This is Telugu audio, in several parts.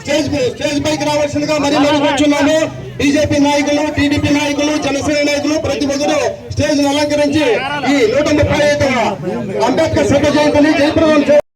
స్టేజ్ స్టేజ్ పైకి రావాల్సిందిగా మరి మరి కూర్చున్నాము బీజేపీ నాయకులు టీడీపీ నాయకులు జనసేన నాయకులు ప్రతి ఒక్కరు స్టేజ్ అలంకరించి ఈ నూట ముప్పై ఐదవ అంబేద్కర్ శత జయంతిని జయప్రదం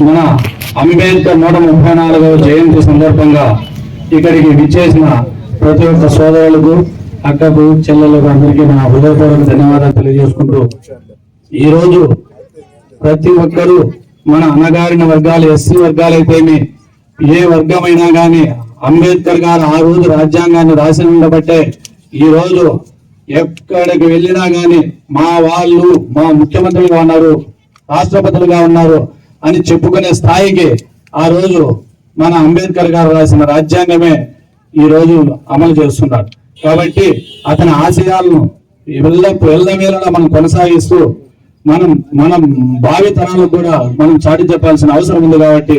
మన అంబేద్కర్ నూట ముప్పై నాలుగవ జయంతి సందర్భంగా ఇక్కడికి విచ్చేసిన ప్రతి ఒక్క సోదరులకు అక్కకు చెల్లెలకు అందరికీ నా హృదయపూర్వక ధన్యవాదాలు తెలియజేసుకుంటూ ఈ రోజు ప్రతి ఒక్కరూ మన అనగారిన వర్గాలు ఎస్సీ వర్గాలైతేమి ఏ వర్గమైనా కానీ అంబేద్కర్ గారు ఆ రోజు రాజ్యాంగాన్ని రాసి ఉండబట్టే ఈ రోజు ఎక్కడికి వెళ్ళినా కానీ మా వాళ్ళు మా ముఖ్యమంత్రిగా ఉన్నారు. రాష్ట్రపతులుగా ఉన్నారు అని చెప్పుకునే స్థాయికి ఆ రోజు మన అంబేద్కర్ గారు రాసిన రాజ్యాంగమే ఈ రోజు అమలు చేస్తున్నాడు కాబట్టి అతని ఆశయాలను వెళ్ళ వెళ్ళవేళలా మనం కొనసాగిస్తూ మనం మనం భావి తరాలకు కూడా మనం చాటి చెప్పాల్సిన అవసరం ఉంది కాబట్టి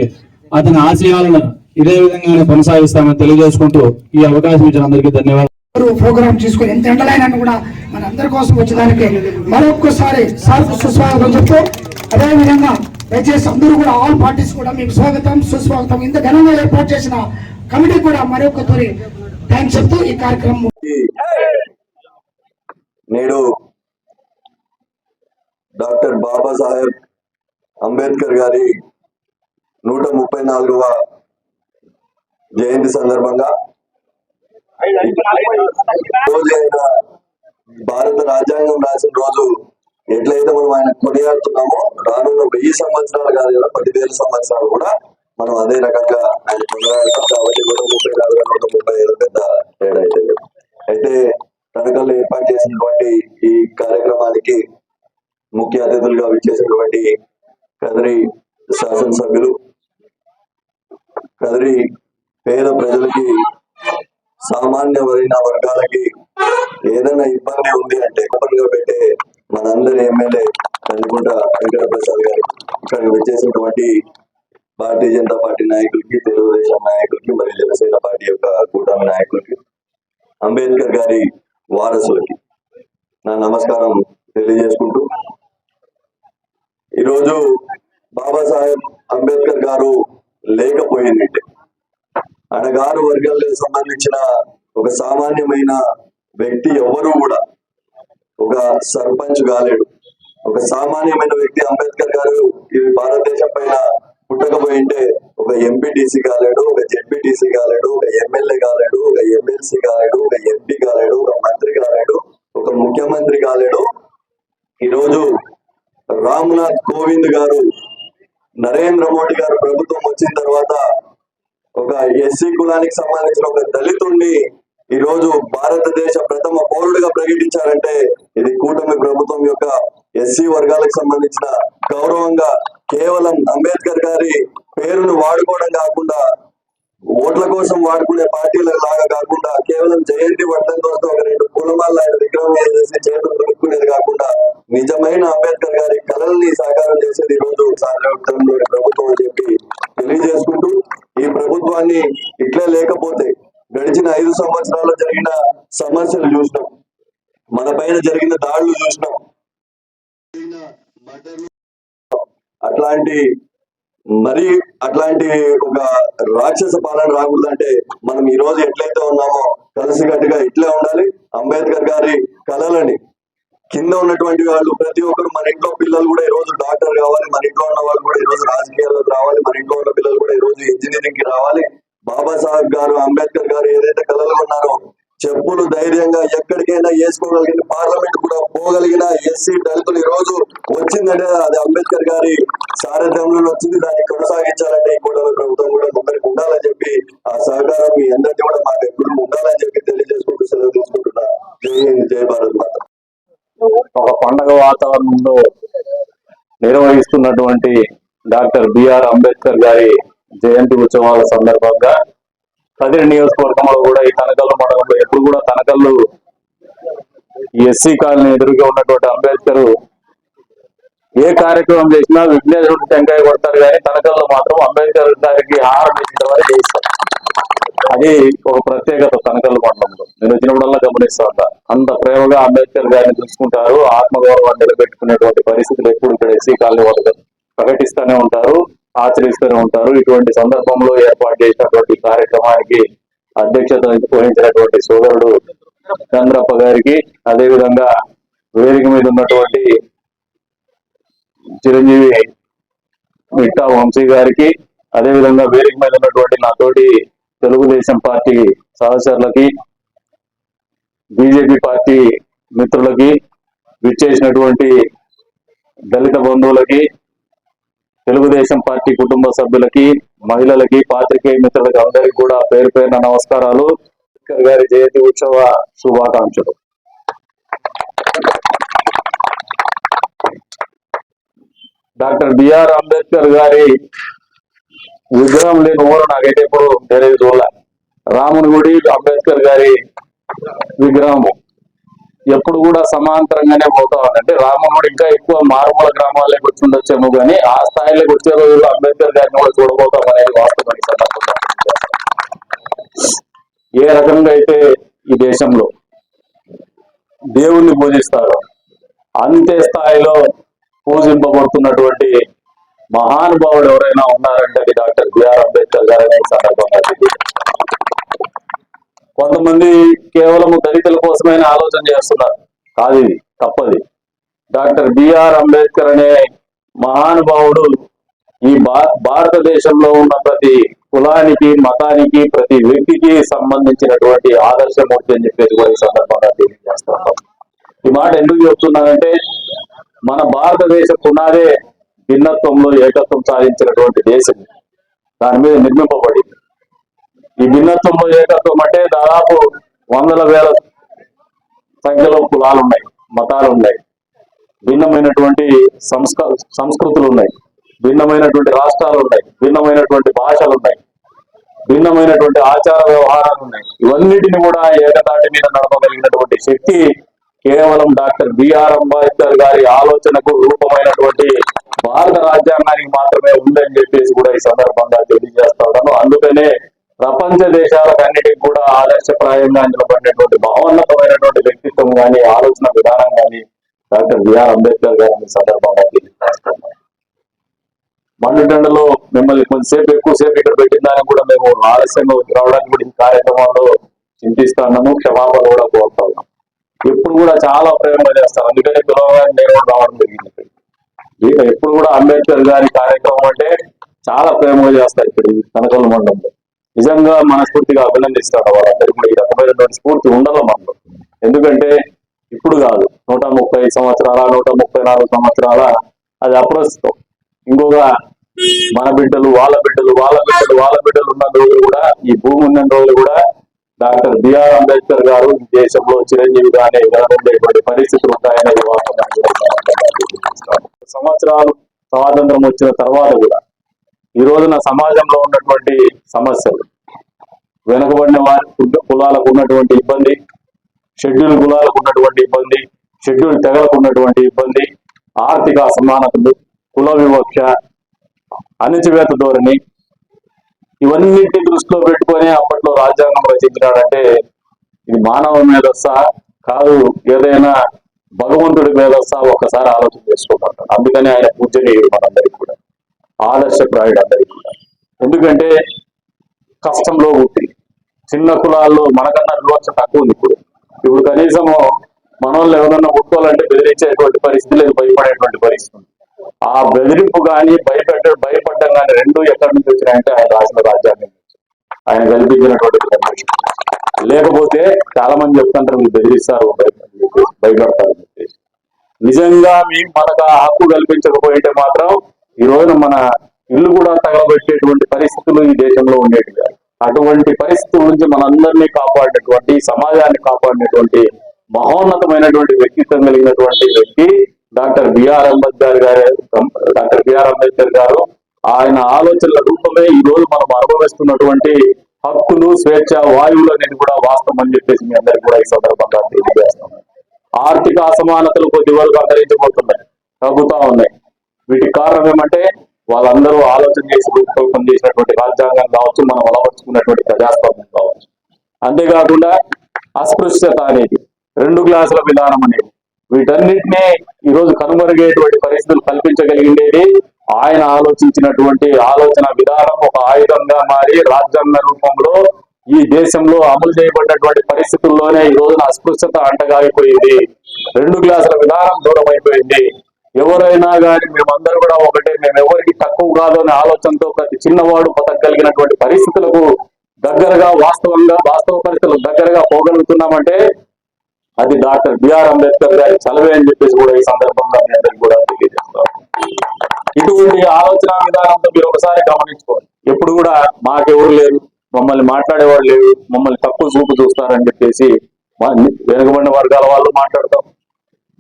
అతని ఆశయాలను ఇదే విధంగానే కొనసాగిస్తామని తెలియజేసుకుంటూ ఈ అవకాశం ఇచ్చిన అందరికీ ధన్యవాదాలు. ప్రోగ్రామ్ తీసుకొని ఎంత ఎండలైనా కూడా మన అందరి కోసం వచ్చేదానికి మరొక్కసారి సార్కు సుస్వాగతం చెప్తూ అదేవిధంగా దయచేసి అందరూ కూడా ఆల్ పార్టీస్ కూడా మీకు స్వాగతం సుస్వాగతం. ఇంత ఘనంగా ఏర్పాటు చేసిన కమిటీ కూడా మరొక తొలి థ్యాంక్స్ చెప్తూ ఈ కార్యక్రమం నేడు డాక్టర్ బాబాసాహెబ్ అంబేద్కర్ గారి నూట ముప్పై నాలుగవ జయంతి సందర్భంగా భారత రాజ్యాంగం రాసిన రోజు ఎట్లయితే మనం ఆయన కొనియాడుతున్నామో రానున్న వెయ్యి సంవత్సరాలు కాదు కదా పదివేల సంవత్సరాలు కూడా మనం అదే రకంగా ఆయన కొనియాడతాం కాబట్టి కూడా ముప్పై నాలుగు నూట ముప్పై ఐదు పెద్ద తేడా అయితే అయితే తనకల్లో ఏర్పాటు చేసినటువంటి ఈ కార్యక్రమానికి ముఖ్య అతిథులుగా విచ్చేసినటువంటి కదిరి శాసనసభ్యులు కదిరి పేద ప్రజలకి సామాన్య వర్గాలకి ఏదైనా ఇబ్బంది ఉంది అంటే ఇబ్బందిగా పెట్టే మనందరి ఎమ్మెల్యే చంద్రకుంట వెంకట ప్రసాద్ గారు. ఇక్కడ వచ్చేసినటువంటి భారతీయ జనతా పార్టీ నాయకులకి తెలుగుదేశం నాయకులకి మరియు జనసేన పార్టీ యొక్క కూటమి నాయకులకి అంబేద్కర్ గారి వారసులకి నా నమస్కారం తెలియజేసుకుంటూ ఈరోజు బాబాసాహెబ్ అంబేద్కర్ గారు లేకపోయిందంటే అణగారు వర్గాలకు సంబంధించిన ఒక సామాన్యమైన వ్యక్తి ఎవరు కూడా ఒక సర్పంచ్ కాలేడు. ఒక సామాన్యమైన వ్యక్తి అంబేద్కర్ గారు ఈ భారతదేశం పైన పుట్టకపోయింటే ఒక ఎంపీటీసీ కాలేడు ఒక జెడ్పీటీసీ కాలేడు ఒక ఎమ్మెల్యే కాలేడు ఒక ఎమ్మెల్సీ కాలేడు ఒక ఎంపీ కాలేడు ఒక మంత్రి కాలేడు ఒక ముఖ్యమంత్రి కాలేడు. ఈరోజు రామ్నాథ్ కోవింద్ గారు నరేంద్ర మోడీ గారు ప్రభుత్వం వచ్చిన తర్వాత ఒక ఎస్సీ కులానికి సంబంధించిన ఒక దళితుణ్ణి ఈ రోజు భారతదేశ ప్రథమ పౌరుడిగా ప్రకటించారంటే ఇది కూటమి ప్రభుత్వం యొక్క ఎస్సీ వర్గాలకు సంబంధించిన గౌరవంగా కేవలం అంబేద్కర్ గారి పేరును వాడుకోవడం కాకుండా ఓట్ల కోసం వాడుకునే పార్టీల లాగా కాకుండా కేవలం జయంతి వర్ధన్ కోసం ఒక రెండు పూలమాల ఆయన విగ్రహం వేసేసి చేతులు దొరుకునేది కాకుండా నిజమైన అంబేద్కర్ గారి కళల్ని సాకారం చేసేది ఈ రోజు ప్రభుత్వం అని చెప్పి తెలియజేసుకుంటూ ఈ ప్రభుత్వాన్ని ఇట్లే లేకపోతే గడిచిన ఐదు సంవత్సరాల్లో జరిగిన సమస్యలు చూసినాం. మన పైన జరిగిన దాడులు చూసినాం. అట్లాంటి మరి అట్లాంటి ఒక రాక్షస పాలన రాకూడదంటే మనం ఈ రోజు ఎట్లయితే ఉన్నామో కలిసికట్టుగా ఇట్లే ఉండాలి. అంబేద్కర్ గారి కళలని కింద ఉన్నటువంటి వాళ్ళు ప్రతి ఒక్కరు మన ఇంట్లో పిల్లలు కూడా ఈ రోజు డాక్టర్ కావాలి మన ఇంట్లో ఉన్న వాళ్ళు కూడా ఈ రోజు రాజకీయాల్లోకి రావాలి మన ఇంట్లో ఉన్న పిల్లలు కూడా ఈ రోజు ఇంజనీరింగ్కి రావాలి. బాబాసాహెబ్ గారు అంబేద్కర్ గారు ఏదైతే కలలు ఉన్నారో చెప్పులు ధైర్యంగా ఎక్కడికైనా వేసుకోగలిగిన పార్లమెంట్ కూడా పోగలిగిన ఎస్సీ దళితులు ఈ రోజు వచ్చిందంటే అది అంబేద్కర్ గారి సారథ్యంలో వచ్చింది. దాన్ని కొనసాగించాలంటే ఈ కూడా ప్రభుత్వం కూడా ముందరికి ఉండాలని చెప్పి ఆ సహకారం మీ అందరికీ కూడా మాకు ఎప్పుడు ఉండాలని చెప్పి తెలియజేసుకుంటూ సెలవు తీసుకుంటున్నా. జై హింద్ జై భారత్ మాత. ఒక పండగ వాతావరణంలో నిర్వహిస్తున్నటువంటి డాక్టర్ బిఆర్ అంబేద్కర్ గారి జయంతి ఉత్సవాల సందర్భంగా కదిరి నియోజకవర్గంలో కూడా ఈ తనకల్లు మండలంలో ఎప్పుడు కూడా తనకల్లు ఎస్సీ కాలనీ ఎదురుగా ఉన్నటువంటి అంబేద్కర్ ఏ కార్యక్రమం చేసినా విఘ్నేశ్వరుడు టెంకాయ కొడతారు కానీ తనకల్లో మాత్రం అంబేద్కర్ గారికి హారం ఇచ్చిన చేస్తారు అది ఒక ప్రత్యేకత తనకల్లు మండలంలో. నేను వచ్చినప్పుడల్లా గమనిస్తా ఉంటా. అంత ప్రేమగా అంబేద్కర్ గారిని చూసుకుంటారు ఆత్మగౌరవాన్ని నిలబెట్టుకునేటువంటి పరిస్థితులు ఎప్పుడు ఇక్కడ ఎస్సీ కాలనీ వాళ్ళు ప్రకటిస్తూనే ఉంటారు. ఆచరిస్తూనే ఉంటారు. ఇటువంటి సందర్భంలో ఏర్పాటు చేసినటువంటి కార్యక్రమానికి అధ్యక్షత వహించినటువంటి సోదరుడు చంద్రప్ప గారికి అదేవిధంగా వేదిక మీద ఉన్నటువంటి చిరంజీవి మిట్టా వంశీ గారికి అదేవిధంగా వేదిక మీద ఉన్నటువంటి నా తోటి తెలుగుదేశం పార్టీ సహచరులకి బీజేపీ పార్టీ మిత్రులకి విచ్చేసినటువంటి దళిత బంధువులకి తెలుగుదేశం పార్టీ కుటుంబ సభ్యులకి మహిళలకి పాత్రికేయ మిత్రులకి అందరికీ కూడా పేరు పేరున నమస్కారాలు. గారి జయంతి ఉత్సవ శుభాకాంక్షలు. డాక్టర్ బిఆర్ అంబేద్కర్ గారి విగ్రహం లేని ఊరు నాకైతే ఇప్పుడు తెలియదు చూడలే రాముని గుడి అంబేద్కర్ గారి విగ్రహము. ఎప్పుడు కూడా సమాంతరంగానే పోతా ఉందంటే అంటే ఇంకా ఎక్కువ మారుమూల గ్రామాల్లోకి వచ్చి ఉండొచ్చేమో కానీ ఆ స్థాయిలోకి వచ్చే రోజుల్లో అంబేద్కర్ గారిని కూడా చూడబోతాం అనేది వాస్తవం ఏ రకంగా అయితే ఈ దేశంలో దేవుణ్ణి పూజిస్తారు అంతే స్థాయిలో పూజింపబడుతున్నటువంటి మహానుభావుడు ఎవరైనా ఉన్నారంటే డాక్టర్ బిఆర్ అంబేద్కర్ గారనే సందర్భంగా కొంతమంది కేవలం దళితుల కోసమైన ఆలోచన చేస్తున్నారు. కాదు ఇది తప్పది. డాక్టర్ బిఆర్ అంబేద్కర్ అనే మహానుభావుడు ఈ భా భారతదేశంలో ఉన్న ప్రతి కులానికి మతానికి ప్రతి వ్యక్తికి సంబంధించినటువంటి ఆదర్శమూర్తి అని చెప్పేసి కూడా ఈ సందర్భంగా తెలియజేస్తున్నాం ఈ మాట ఎందుకు చెప్తున్నానంటే మన భారతదేశ పునాదే భిన్నత్వంలో ఏకత్వం సాధించినటువంటి దేశం దాని మీద నిర్మింపబడింది. ఈ భిన్నత్వంలో ఏకత్వం అంటే వందల వేల సంఖ్యలో కులాలు ఉన్నాయి మతాలు ఉన్నాయి భిన్నమైనటువంటి సంస్క సంస్కృతులు ఉన్నాయి భిన్నమైనటువంటి రాష్ట్రాలు ఉన్నాయి భిన్నమైనటువంటి భాషలు ఉన్నాయి భిన్నమైనటువంటి ఆచార వ్యవహారాలు ఉన్నాయి ఇవన్నిటిని కూడా ఏకతాటి మీద నడపగలిగినటువంటి శక్తి కేవలం డాక్టర్ బిఆర్ అంబేద్కర్ గారి ఆలోచనకు రూపమైనటువంటి భారత రాజ్యాంగానికి మాత్రమే ఉందని చెప్పేసి కూడా ఈ సందర్భంగా తెలియజేస్తా ఉన్నాను. అందుకనే ప్రపంచ దేశాలకన్నిటికీ కూడా ఆదర్శప్రాయంగా నిలబడినటువంటి భావోన్నతమైనటువంటి వ్యక్తిత్వం కానీ ఆలోచన విధానం కానీ డాక్టర్ బిఆర్ అంబేద్కర్ గారిని సందర్భంగా తెలియజేస్తున్నాను మిమ్మల్ని కొంతసేపు ఎక్కువసేపు ఇక్కడ పెట్టిన దానికి కూడా మేము ఆలస్యంగా వచ్చి రావడానికి కూడా ఈ కార్యక్రమంలో చింతిస్తున్నాము క్షమాపణ కూడా కోరుతా ఉన్నాం ఎప్పుడు కూడా చాలా ప్రేమగా చేస్తాం అందుకని పిలవగానే నేను కూడా రావడం జరిగింది ఇక్కడికి. ఎప్పుడు కూడా అంబేద్కర్ గారి కార్యక్రమం అంటే చాలా ప్రేమగా చేస్తారు ఇక్కడ ఈ కనకల మండలంలో నిజంగా మనస్ఫూర్తిగా అభినందిస్తాడు వాళ్ళందరూ కూడా ఈ రకమైనటువంటి స్ఫూర్తి ఉండదు మనకు ఎందుకంటే ఇప్పుడు కాదు నూట ముప్పై సంవత్సరాల నూట ముప్పై నాలుగు సంవత్సరాల అది అప్రస్తుతం. ఇంకొక మన బిడ్డలు వాళ్ళ బిడ్డలు వాళ్ళ బిడ్డలు వాళ్ళ బిడ్డలు ఉన్న రోజులు కూడా ఈ భూమి ఉన్న రోజులు కూడా డాక్టర్ బిఆర్ అంబేద్కర్ గారు దేశంలో దేశంలో చిరంజీవిగానే ఉండేటువంటి పరిస్థితులు ఉంటాయనేది సంవత్సరాలు స్వాతంత్రం వచ్చిన తర్వాత కూడా ఈ రోజున సమాజంలో ఉన్నటువంటి సమస్యలు వెనుకబడిన వారి కులాలకు ఉన్నటువంటి ఇబ్బంది షెడ్యూల్ కులాలకు ఉన్నటువంటి ఇబ్బంది షెడ్యూల్ తెగలకు ఉన్నటువంటి ఇబ్బంది ఆర్థిక అసమానతలు కుల వివక్ష అణచివేత ధోరణి ఇవన్నింటిని దృష్టిలో పెట్టుకొని అప్పట్లో రాజ్యాంగం రచించినాడంటే ఇది మానవ మేధస్స కాదు ఏదైనా భగవంతుడి మేధస్స ఒక్కసారి ఆలోచన చేసుకుంటాడు అందుకని ఆయన పూజనీయుడు మనందరికీ కూడా. ఆదర్శప్రాయుడు అందరికీ కూడా ఎందుకంటే కష్టంలో పుట్టి చిన్న కులాల్లో మనకన్నా వివక్ష తక్కువ ఉంది ఇప్పుడు ఇప్పుడు కనీసం మన వాళ్ళు ఎవరన్నా పుట్టుకోవాలంటే బెదిరించేటువంటి పరిస్థితి లేదు భయపడేటువంటి పరిస్థితి ఉంది. ఆ బెదిరింపు కానీ భయపెట్ట భయపడడం కానీ రెండు ఎక్కడి నుంచి వచ్చినాయంటే ఆయన రాసిన రాజ్యాంగం నుంచి. ఆయన కల్పించినటువంటి లేకపోతే చాలా మంది చెప్తుంటారు మీరు బెదిరిస్తారు భయపడతారు నిజంగా మీ మనకు ఆ హక్కు కల్పించకపోయింటే మాత్రం ఈ రోజున మన ఇల్లు కూడా తగలబెట్టేటువంటి పరిస్థితులు ఈ దేశంలో ఉండేవి అటువంటి పరిస్థితుల నుంచి మనందరినీ కాపాడినటువంటి సమాజాన్ని కాపాడినటువంటి మహోన్నతమైనటువంటి వ్యక్తిత్వం కలిగినటువంటి వ్యక్తి డాక్టర్ బిఆర్ అంబేద్కర్ గారు డాక్టర్ బిఆర్ అంబేద్కర్ గారు. ఆయన ఆలోచనల రూపమే ఈ రోజు మనం అనుభవిస్తున్నటువంటి హక్కులు స్వేచ్ఛ వాయువులు అనేది కూడా వాస్తవం అని చెప్పేసి మీ అందరికి కూడా ఈ సందర్భంగా తెలియజేస్తున్నాం ఆర్థిక అసమానతలు కొద్ది వరకు అంతరించబోతున్నాయి తగ్గుతా ఉన్నాయి. వీటికి కారణం ఏమంటే వాళ్ళందరూ ఆలోచన చేసి రూపకల్పన చేసినటువంటి రాజ్యాంగం కావచ్చు మనం అలవర్చుకున్నటువంటి ప్రజాస్వామ్యం కావచ్చు. అంతేకాకుండా అస్పృశ్యత అనేది రెండు గ్లాసుల విధానం అనేది వీటన్నిటినీ ఈరోజు కనుమరుగేటువంటి పరిస్థితులు కల్పించగలిగిండేది ఆయన ఆలోచించినటువంటి ఆలోచన విధానం ఒక ఆయుధంగా మారి రాజ్యాంగ రూపంలో ఈ దేశంలో అమలు చేయబడినటువంటి పరిస్థితుల్లోనే ఈ రోజున అస్పృశ్యత అంటగాగిపోయింది రెండు గ్లాసుల విధానం దూరం అయిపోయింది ఎవరైనా కానీ మేమందరూ కూడా ఒకటే మేము ఎవరికి తక్కువ కాదు అనే ఆలోచనతో ప్రతి చిన్నవాడు బతకగలిగినటువంటి పరిస్థితులకు దగ్గరగా వాస్తవంగా వాస్తవ పరిస్థితులకు దగ్గరగా పోగలుగుతున్నామంటే అది డాక్టర్ బిఆర్ అంబేద్కర్ గారి చలవే అని చెప్పేసి కూడా ఈ సందర్భంగా మీ అందరికి కూడా తెలియజేస్తాం ఇటువంటి ఆలోచన విధానంతో మీరు ఒకసారి గమనించుకోవాలి ఎప్పుడు కూడా మాకెవరు లేరు మమ్మల్ని మాట్లాడేవాడు లేరు మమ్మల్ని తక్కువ చూపు చూస్తారని చెప్పేసి వెనుకబడిన వర్గాల వాళ్ళు మాట్లాడతాం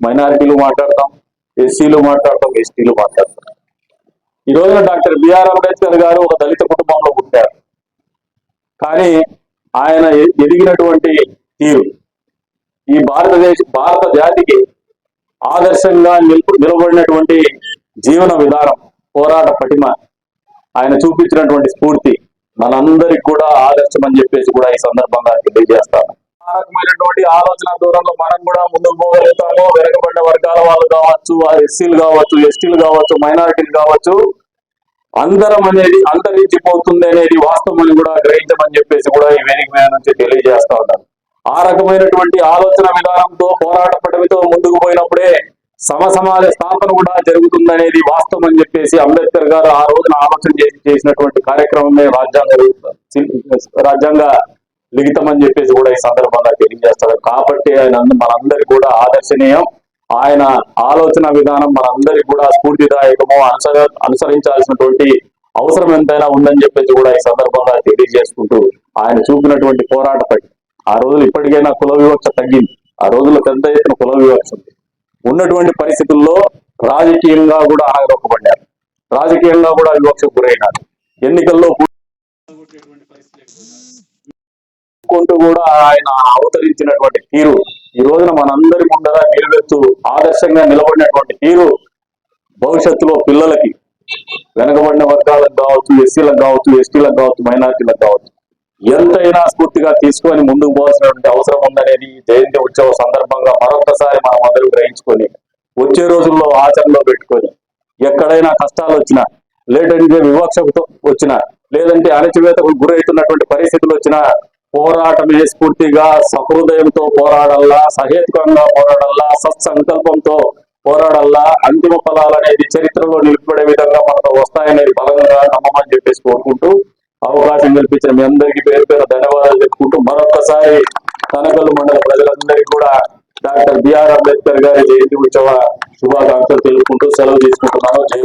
మైనారిటీలు మాట్లాడతాం ఎస్సీలు మాట్లాడతాం ఎస్టీలు మాట్లాడతాం. ఈ రోజున డాక్టర్ బిఆర్ అంబేద్కర్ గారు ఒక దళిత కుటుంబంలో పుట్టారు. కానీ ఆయన ఎదిగినటువంటి తీరు ఈ భారతదేశ భారత జాతికి ఆదర్శంగా నిలుపు నిలబడినటువంటి జీవన విధానం పోరాట పటిమ ఆయన చూపించినటువంటి స్ఫూర్తి మనందరికి కూడా ఆదర్శం అని చెప్పేసి కూడా ఈ సందర్భంగా తెలియజేస్తాను. ఆ రకమైనటువంటి ఆలోచన దూరంలో మనం కూడా ముందుకు పోగలుగుతాము. వెనకబడిన వర్గాల వాళ్ళు కావచ్చు ఎస్సీలు కావచ్చు ఎస్టీలు కావచ్చు మైనారిటీలు కావచ్చు అందరం అనేది అంతరించిపోతుంది అనేది వాస్తవం అని కూడా గ్రహించమని చెప్పేసి కూడా ఈ వేదిక మీద నుంచి తెలియజేస్తా ఉంటారు ఆ రకమైనటువంటి ఆలోచన విధానంతో పోరాట పడవితో ముందుకు పోయినప్పుడే సమసమాజ స్థాపన కూడా జరుగుతుందనేది వాస్తవం అని చెప్పేసి అంబేద్కర్ గారు ఆ రోజున ఆలోచన చేసి చేసినటువంటి కార్యక్రమమే రాజ్యాంగ రాజ్యాంగ లిఖితం అని చెప్పేసి కూడా ఈ సందర్భంగా తెలియజేస్తారు కాబట్టి ఆయన మనందరి కూడా ఆదర్శనీయం. ఆయన ఆలోచన విధానం మనందరికి కూడా స్ఫూర్తిదాయకము. అనుసర అనుసరించాల్సినటువంటి అవసరం ఎంతైనా ఉందని చెప్పేసి కూడా ఈ సందర్భంగా తెలియజేసుకుంటూ ఆయన చూపినటువంటి పోరాట పట్టి ఆ రోజులు ఇప్పటికైనా కుల వివక్ష తగ్గింది. ఆ రోజుల్లో పెద్ద ఎత్తున కుల వివక్ష ఉంది. ఉన్నటువంటి పరిస్థితుల్లో రాజకీయంగా కూడా ఆగదొక్కబడ్డారు రాజకీయంగా కూడా వివక్షకు గురైనారు. ఎన్నికల్లో చెప్పుకుంటూ కూడా ఆయన అవతరించినటువంటి తీరు. ఈ రోజున మనందరి ముందర నిలబెత్తు ఆదర్శంగా నిలబడినటువంటి తీరు భవిష్యత్తులో పిల్లలకి వెనకబడిన వర్గాలకు కావచ్చు ఎస్సీలకు కావచ్చు ఎస్టీలకు కావచ్చు మైనార్టీలకు కావచ్చు ఎంతైనా స్ఫూర్తిగా తీసుకొని ముందుకు పోవాల్సినటువంటి అవసరం ఉందనేది జయంతి ఉత్సవ సందర్భంగా మరొకసారి మనం అందరూ గ్రహించుకొని వచ్చే రోజుల్లో ఆచరణలో పెట్టుకొని ఎక్కడైనా కష్టాలు వచ్చినా లేదంటే వివక్షకు వచ్చినా లేదంటే అణచివేతకు గురవుతున్నటువంటి పరిస్థితులు వచ్చినా పోరాటమే స్ఫూర్తిగా సహృదయంతో పోరాడల్లా సహేతుకంగా పోరాడల్లా సత్సంకల్పంతో పోరాడల్లా అంతిమ ఫలాలు అనేది చరిత్రలో నిలిపబడే విధంగా మనకు వస్తాయనేది బలంగా నమ్మమని చెప్పేసి కోరుకుంటూ అవకాశం కల్పించిన మీ అందరికీ పేరు పేరు ధన్యవాదాలు చెప్పుకుంటూ మరొకసారి కనకల్లు మండల ప్రజలందరికీ కూడా డాక్టర్ బిఆర్ అంబేద్కర్ గారి జయంతి ఉత్సవ శుభాకాంక్షలు తెలుపుకుంటూ సెలవు తీసుకుంటున్నాను. జై